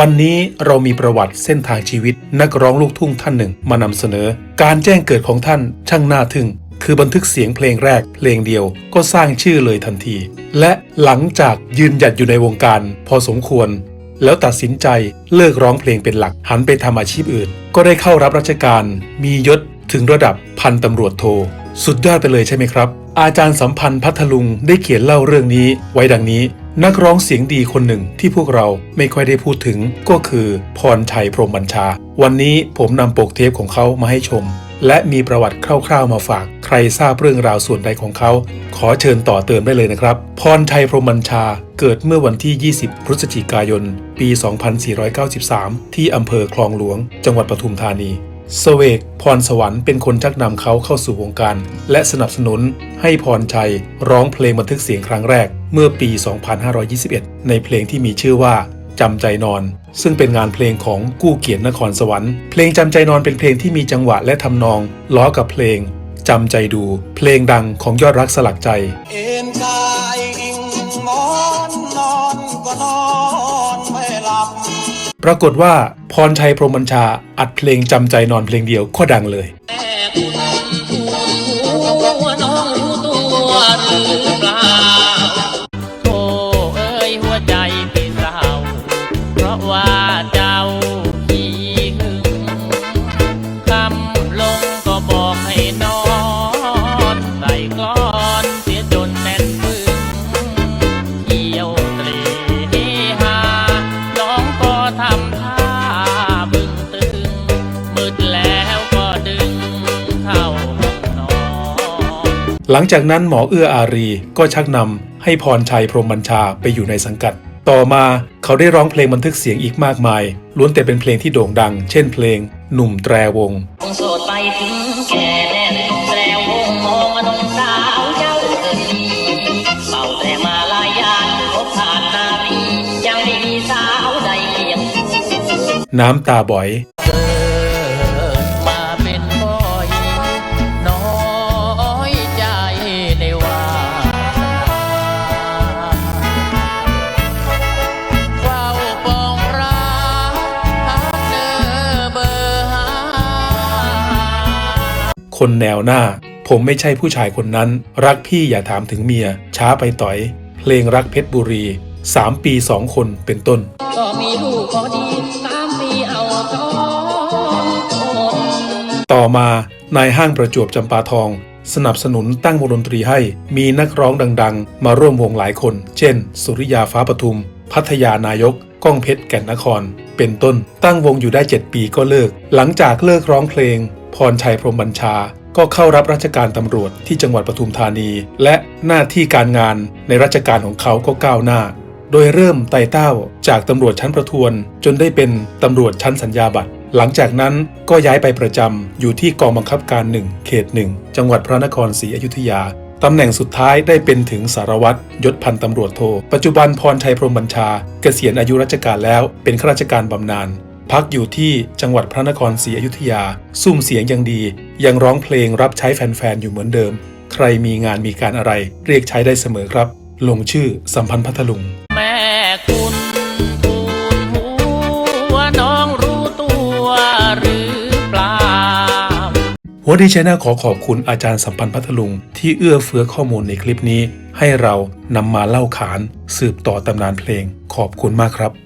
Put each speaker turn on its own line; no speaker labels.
วันนี้เรามีประวัติเส้นทางชีวิต นักร้องลูกทุ่งท่านหนึ่งมานำเสนอ การแจ้งเกิดของท่านช่างน่าทึ่ง คือบันทึกเสียงเพลงแรกเพลงเดียวก็สร้างชื่อเลยทันที และหลังจากยืนหยัดอยู่ในวงการ พอสมควร แล้วตัดสินใจเลิกร้องเพลงเป็นหลักหันไปทำอาชีพอื่น ก็ได้เข้ารับราชการ มียศถึงระดับพันตำรวจโท สุดยอดไปเลยใช่ไหมครับ อาจารย์สัมพันธ์พัทลุงได้เขียนเล่าเรื่องนี้ไว้ดังนี้ นักร้องเสียงดีคนหนึ่งที่พวกเราไม่ค่อยได้พูดถึงก็คือพรชัยพรมบัญชา วันนี้ผมนำปกเทปของเขามาให้ชม และมีประวัติคร่าวๆมาฝาก ใครทราบเรื่องราวส่วนใดของเขา ขอเชิญต่อเติมได้เลยนะครับ พรชัยพรมบัญชาเกิดเมื่อวันที่ 20 พฤศจิกายน ปี 2493 ที่อำเภอคลองหลวง จังหวัดปทุมธานีสเวกพรสวรรค์เป็นคนชักนำเขาเข้าสู่วงการ และสนับสนุนให้พรชัยร้องเพลงบันทึกเสียงครั้งแรก เมื่อปี 2521 ในเพลงที่มีชื่อว่าจำใจนอน ซึ่งเป็นงานเพลงของกู้เกียรตินครสวรรค์ เพลงจำใจนอนเป็นเพลงที่มีจังหวะและทำนอง ล้อกับเพลงจำใจดู เพลงดังของยอดรักสลักใจ
เอ็นกายอิงหมอนนอนก็นอนไม่หลับ
ปรากฏว่าพรชัยพรหมบัญชาอัดเพลงจำใจนอนเพลงเดียวก็ดังเลย
แม่คุณ ราะว่าเจ้าขี้หึงคำลงก็บอกให้นอน ใส่กลอนเสียจนแน่นปึงเที่ยวเตรเฮฮาน้องก็ทำท่าบึงตึง มืดแล้วก็ดึงเข้าห้องนอน
หลังจากนั้นหมอเอื้ออารีก็ชักนำให้พรชัยพรหมบัญชาไปอยู่ในสังกัด ต่อมาเขาได้ร้องเพลงบันทึกเสียงอีกมากมาย ล้วนแต่เป็นเพลงที่โด่งดัง เช่นเพลง หนุ่มแตรวง
คงโสดไปถึงแก่แน่แตรวงมองอนงสาวเจ้าเกิดดีเป่าแต่มาลายยานพบผ่านนารียังไม่มีสาวใดเคียง
น้ำตาบ่อย คนแนวหน้า ผมไม่ใช่ผู้ชายคนนั้น รักพี่อย่าถามถึงเมีย ช้าไปต่อย เพลงรักเพชรบุรี 3 ปี 2 คนเป็นต้น
ก็มีลูกพอดีสามปีเอาสองคน
ต่อมานายห้างประจวบจำปาทอง สนับสนุนตั้งวงดนตรีให้มีนักร้องดัง ๆ มาร่วมวงหลายคน เช่น สุริยาฟ้าปทุม พัทยานายกก้องเพชรแก่นนคร เป็นต้น ตั้งวงอยู่ได้ 7 ปีก็เลิก หลังจากเลิกร้องเพลง พรชัยพรมบัญชา ก็เข้ารับราชการตำรวจที่จังหวัดปทุมธานี และหน้าที่การงานในราชการของเขาก็ก้าวหน้า โดยเริ่มไต่เต้าจากตำรวจชั้นประทวน จนได้เป็นตำรวจชั้นสัญญาบัตรหลังจากนั้นก็ย้ายไปประจำอยู่ที่กองบังคับการหนึ่งเขตหนึ่งจังหวัดพระนครศรีอยุธยาตำแหน่งสุดท้ายได้เป็นถึงสารวัตรยศพันตำรวจโท ปัจจุบันพรชัยพรมบัญชา เกษียณอายุราชการแล้วเป็นข้าราชการบำนาญ พักอยู่ที่จังหวัดพระนครศรีอยุธยาซุ่มเสียงยังดี ยังร้องเพลงรับใช้แฟนๆอยู่เหมือนเดิม ใครมีงานมีการอะไร เรียกใช้ได้เสมอครับ ลงชื่อสัมพันธ์พัทลุง
แม่คุณทูลหัวน้องรู้ตัวหรือเปล่า
หัวดีชแนลขอขอบคุณอาจารย์สัมพันธ์พัทลุง ที่เอื้อเฟื้อข้อมูลในคลิปนี้ ให้เรานำมาเล่าขาน สืบต่อตำนานเพลง ขอบคุณมากครับ